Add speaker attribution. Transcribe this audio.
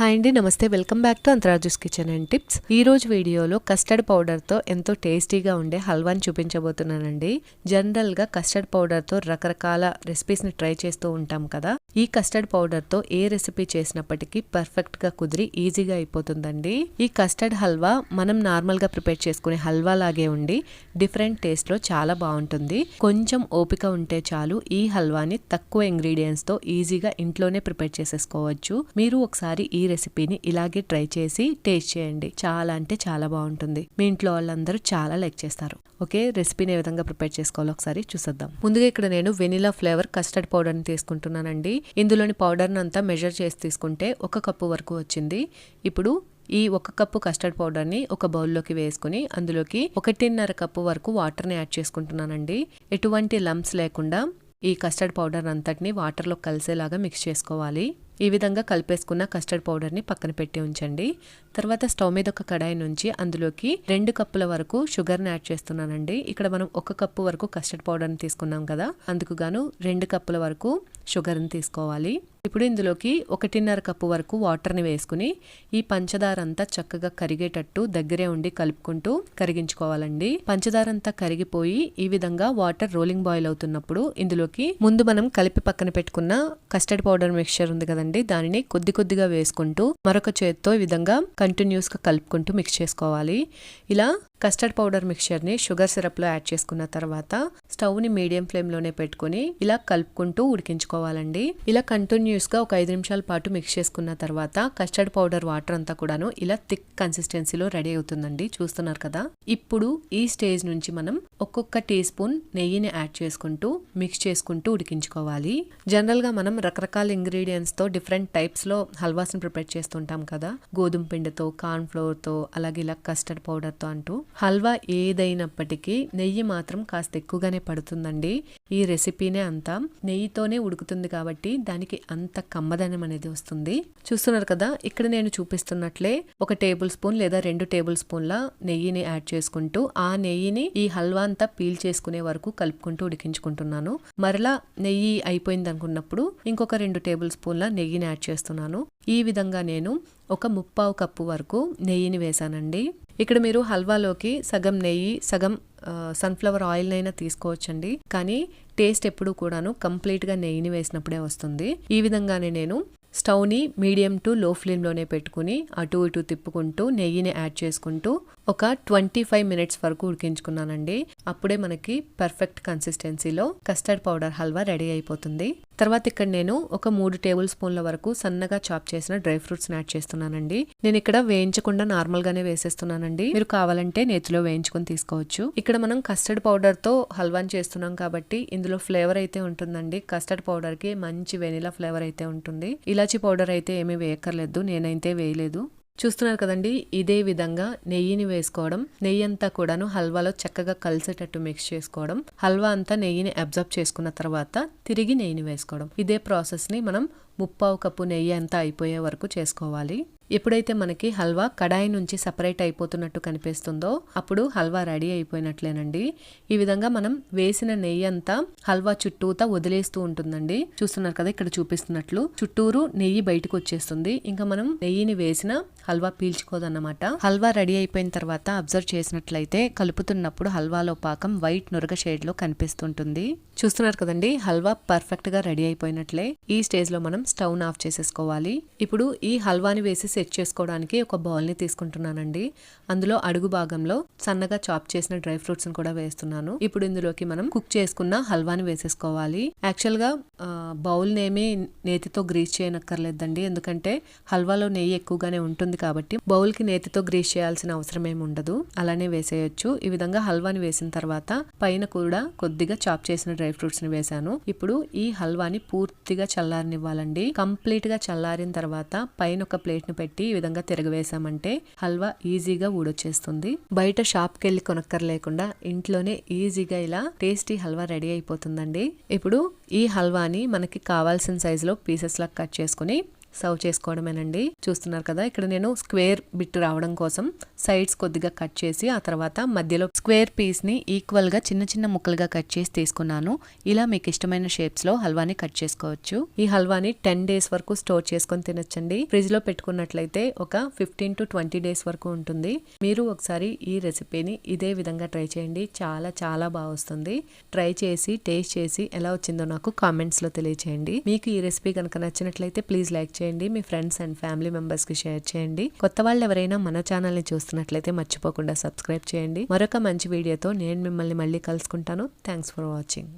Speaker 1: Hi అండి నమస్తే. Welcome back to Antharaju's kitchen and tips. ఈ రోజు వీడియోలో కస్టర్డ్ పౌడర్తో ఎంతో టేస్టీగా ఉండే హల్వాని చూపించబోతున్నానండి. జనరల్గా కస్టర్డ్ పౌడర్తో రకరకాల రెసిపీస్ని ట్రై చేస్తూ ఉంటాం కదా. ఈ కస్టర్డ్ పౌడర్తో ఏ రెసిపీ చేసినప్పటికీ పర్ఫెక్ట్గా కుదిరి ఈజీగా అయిపోతుందండి. ఈ కస్టర్డ్ హల్వా మనం నార్మల్గా ప్రిపేర్ చేసుకునే హల్వా లాగే ఉండి డిఫరెంట్ టేస్ట్లో చాలా బాగుంటుంది. కొంచెం ఓపిక ఉంటే చాలు ఈ హల్వాని తక్కువ ఇంగ్రీడియంట్స్తో ఈజీగా ఇంట్లోనే ప్రిపేర్ చేసేసుకోవచ్చు. మీరు ఒకసారి ఈ ఈ రెసిపీని ఇలాగే ట్రై చేసి టేస్ట్ చేయండి. చాలా అంటే చాలా బాగుంటుంది. మీ ఇంట్లో వాళ్ళందరూ చాలా లైక్ చేస్తారు. ఓకే? రెసిపీని ఏ విధంగా ప్రిపేర్ చేసుకోవాలో ఒకసారి చూసేద్దాం. ముందుగా ఇక్కడ నేను వెనిలా ఫ్లేవర్ కస్టర్డ్ పౌడర్ని తీసుకుంటున్నానండి. ఇందులోని పౌడర్ని అంతా మెజర్ చేసి తీసుకుంటే ఒక కప్పు వరకు వచ్చింది. ఇప్పుడు ఈ ఒక కప్పు కస్టర్డ్ పౌడర్ని ఒక బౌల్లోకి వేసుకుని అందులోకి ఒకటిన్నర కప్పు వరకు వాటర్ని యాడ్ చేసుకుంటున్నానండి. ఎటువంటి లంప్స్ లేకుండా ఈ కస్టర్డ్ పౌడర్ అంతటిని వాటర్లో కలిసేలాగా మిక్స్ చేసుకోవాలి. ఈ విధంగా కలిపేసుకున్న కస్టర్డ్ పౌడర్ని పక్కన పెట్టి ఉంచండి. తర్వాత స్టవ్ మీద ఒక కడాయి నుంచి అందులోకి రెండు కప్పుల వరకు షుగర్ని యాడ్ చేస్తున్నానండి. ఇక్కడ మనం ఒక కప్పు వరకు కస్టర్డ్ పౌడర్ని తీసుకున్నాం కదా. అందుకు గాను రెండు కప్పుల వరకు షుగర్ని తీసుకోవాలి. ఇప్పుడు ఇందులోకి ఒకటిన్నర కప్పు వరకు వాటర్ని వేసుకుని ఈ పంచదార అంతా చక్కగా కరిగేటట్టు దగ్గరే ఉండి కలుపుకుంటూ కరిగించుకోవాలండి. పంచదార అంతా కరిగిపోయి ఈ విధంగా వాటర్ రోలింగ్ బాయిల్ అవుతున్నప్పుడు ఇందులోకి ముందు మనం కలిపి పక్కన పెట్టుకున్న కస్టర్డ్ పౌడర్ మిక్చర్ ఉంది కదండి దానిని కొద్ది కొద్దిగా వేసుకుంటూ మరొక చేత్తో ఈ విధంగా కంటిన్యూస్గా కలుపుకుంటూ మిక్స్ చేసుకోవాలి. ఇలా కస్టర్డ్ పౌడర్ మిక్చర్ని షుగర్ సిరప్లో యాడ్ చేసుకున్న తర్వాత స్టవ్ని మీడియం ఫ్లేమ్లోనే పెట్టుకుని ఇలా కలుపుకుంటూ ఉడికించుకోవాలండి. ఇలా కంటిన్యూస్గా ఒక ఐదు నిమిషాల పాటు మిక్స్ చేసుకున్న తర్వాత కస్టర్డ్ పౌడర్ వాటర్ అంతా కూడాను ఇలా థిక్ కన్సిస్టెన్సీలో రెడీ అవుతుందండి. చూస్తున్నారు కదా? ఇప్పుడు ఈ స్టేజ్ నుంచి మనం ఒక్కొక్క టీ స్పూన్ నెయ్యిని యాడ్ చేసుకుంటూ మిక్స్ చేసుకుంటూ ఉడికించుకోవాలి. జనరల్గా మనం రకరకాల ఇంగ్రీడియంట్స్తో డిఫరెంట్ టైప్స్లో ప్రిపేర్ చేస్తుంటాం కదా. గోధుమ పిండితో కార్న్ ఫ్లోర్తో అలాగే ఇలా కస్టర్డ్ పౌడర్తో అంటూ. హల్వా ఏదైనప్పటికీ నెయ్యి మాత్రం కాస్త ఎక్కువగానే పడుతుందండి. ఈ రెసిపీనే అంతా నెయ్యితోనే ఉడుకుతుంది కాబట్టి దానికి అంత కమ్మదనం అనేది వస్తుంది. చూస్తున్నారు కదా ఇక్కడ నేను చూపిస్తున్నట్లే ఒక టేబుల్ స్పూన్ లేదా రెండు టేబుల్ స్పూన్ల నెయ్యిని యాడ్ చేసుకుంటూ ఆ నెయ్యిని ఈ హల్వా అంతా పీల్ చేసుకునే వరకు కలుపుకుంటూ ఉడికించుకుంటున్నాను. మరలా నెయ్యి అయిపోయింది అనుకున్నప్పుడు ఇంకొక రెండు టేబుల్ స్పూన్ల నెయ్యిని యాడ్ చేస్తున్నాను. ఈ విధంగా నేను ఒక ముప్పావు కప్పు వరకు నెయ్యిని వేసానండి ఇక్కడ మీరు హల్వాలోకి సగం నెయ్యి సగం సన్ఫ్లవర్ ఆయిల్ అయినా తీసుకోవచ్చండి. కానీ టేస్ట్ ఎప్పుడు కూడాను కంప్లీట్గా నెయ్యిని వేసినప్పుడే వస్తుంది. ఈ విధంగానే నేను స్టవ్ని మీడియం టు లో ఫ్లేమ్లోనే పెట్టుకుని అటు ఇటు తిప్పుకుంటూ నెయ్యిని యాడ్ చేసుకుంటూ ఒక ట్వంటీ ఫైవ్ మినిట్స్ వరకు ఉడికించుకున్నానండి. అప్పుడే మనకి పర్ఫెక్ట్ కన్సిస్టెన్సీలో కస్టర్డ్ పౌడర్ హల్వా రెడీ అయిపోతుంది. తర్వాత ఇక్కడ నేను ఒక మూడు టేబుల్ స్పూన్ల వరకు సన్నగా చాప్ చేసిన డ్రై ఫ్రూట్స్ యాడ్ చేస్తున్నానండి. నేను ఇక్కడ వేయించకుండా నార్మల్ గానే వేసేస్తున్నానండి. మీరు కావాలంటే నేతిలో వేయించుకొని తీసుకోవచ్చు. ఇక్కడ మనం కస్టర్డ్ పౌడర్తో హల్వాని చేస్తున్నాం కాబట్టి ఇందులో ఫ్లేవర్ అయితే ఉంటుందండి. కస్టర్డ్ పౌడర్కి మంచి వెనిలా ఫ్లేవర్ అయితే ఉంటుంది. ఇలా ఇలాచీ పౌడర్ అయితే ఏమీ వేయక్కర్లేదు నేనైతే వేయలేదు. చూస్తున్నారు కదండి ఇదే విధంగా నెయ్యిని వేసుకోవడం నెయ్యి అంతా కూడాను హల్వాలో చక్కగా కలిసేటట్టు మిక్స్ చేసుకోవడం హల్వా అంతా నెయ్యిని అబ్జర్బ్ చేసుకున్న తర్వాత తిరిగి నెయ్యిని వేసుకోవడం. ఇదే ప్రాసెస్ని మనం ముప్పావు కప్పు నెయ్యి అంతా అయిపోయే వరకు చేసుకోవాలి. ఎప్పుడైతే మనకి హల్వా కడాయి నుంచి సపరేట్ అయిపోతున్నట్టు కనిపిస్తుందో అప్పుడు హల్వా రెడీ అయిపోయినట్లేనండి. ఈ విధంగా మనం వేసిన నెయ్యి అంతా హల్వా చుట్టూతా వదిలేస్తూ ఉంటుందండి. చూస్తున్నారు కదా ఇక్కడ చూపిస్తున్నట్లు చుట్టూరు నెయ్యి బయటకు వచ్చేస్తుంది. ఇంకా మనం నెయ్యిని వేసిన హల్వా పీల్చుకోదన్నమాట. హల్వా రెడీ అయిపోయిన తర్వాత అబ్జర్వ్ చేసినట్లయితే కలుపుతున్నప్పుడు హల్వాలో పాకం వైట్ నురగ షేడ్లో కనిపిస్తుంటుంది. చూస్తున్నారు కదండి హల్వా పర్ఫెక్ట్గా రెడీ అయిపోయినట్లే. ఈ స్టేజ్లో మనం స్టవ్ ఆఫ్ చేసేసుకోవాలి. ఇప్పుడు ఈ హల్వాని వేసి సెట్ చేసుకోవడానికి ఒక బౌల్ని తీసుకుంటున్నానండి. అందులో అడుగు భాగంలో సన్నగా చాప్ చేసిన డ్రై ఫ్రూట్స్ని కూడా వేస్తున్నాను. ఇప్పుడు ఇందులోకి మనం కుక్ చేసుకున్న హల్వాని వేసేసుకోవాలి. యాక్చువల్గా బౌల్ని నేమి నేతితో గ్రీస్ చేయనక్కర్లేదండి. ఎందుకంటే హల్వాలో నెయ్యి ఎక్కువగానే ఉంటుంది కాబట్టి బౌల్కి నేతితో గ్రీస్ చేయాల్సిన అవసరం ఏమి ఉండదు. అలానే వేసేయచ్చు. ఈ విధంగా హల్వాని వేసిన తర్వాత పైన కూడా కొద్దిగా చాప్ చేసిన డ్రై ఫ్రూట్స్ని వేసాను ఇప్పుడు ఈ హల్వాని పూర్తిగా చల్లారనివ్వాలండి. కంప్లీట్గా చల్లారిన తర్వాత పైన ఒక ప్లేట్ పెట్టి పెట్టి ఈ విధంగా తిరగవేసామంటే హల్వా ఈజీగా ఊడొచ్చేస్తుంది. బయట షాప్కి వెళ్ళి కొనక్కర్లేకుండా ఇంట్లోనే ఈజీగా ఇలా టేస్టీ హల్వా రెడీ అయిపోతుందండి. ఇప్పుడు ఈ హల్వాని మనకి కావాల్సిన సైజులో పీసెస్లా కట్ చేసుకుని సర్వ్ చేసుకోవడమేనండి. చూస్తున్నారు కదా ఇక్కడ నేను స్క్వేర్ బిట్ రావడం కోసం సైడ్స్ కొద్దిగా కట్ చేసి ఆ తర్వాత మధ్యలో స్క్వేర్ పీస్ని ఈక్వల్గా చిన్న చిన్న ముక్కలుగా కట్ చేసి తీసుకున్నాను. ఇలా మీకు ఇష్టమైన షేప్స్లో హల్వాని కట్ చేసుకోవచ్చు. ఈ హల్వాని టెన్ డేస్ వరకు స్టోర్ చేసుకొని తినొచ్చండి. ఫ్రిడ్జ్లో పెట్టుకున్నట్లయితే ఒక ఫిఫ్టీన్ టు ట్వంటీ డేస్ వరకు ఉంటుంది. మీరు ఒకసారి ఈ రెసిపీని ఇదే విధంగా ట్రై చేయండి. చాలా చాలా బాగా వస్తుంది. ట్రై చేసి టేస్ట్ చేసి ఎలా వచ్చిందో నాకు కామెంట్స్లో తెలియచేయండి. మీకు ఈ రెసిపీ కనుక నచ్చినట్లయితే ప్లీజ్ లైక్ చేయండి. మీ ఫ్రెండ్స్ అండ్ ఫ్యామిలీ మెంబర్స్కి షేర్ చేయండి. కొత్త వాళ్ళు ఎవరైనా మన ఛానల్ని చూస్తున్నట్లయితే మర్చిపోకుండా సబ్స్క్రైబ్ చేయండి. మరొక మంచి వీడియోతో నేను మిమ్మల్ని మళ్ళీ కలుసుకుంటాను. Thanks for watching.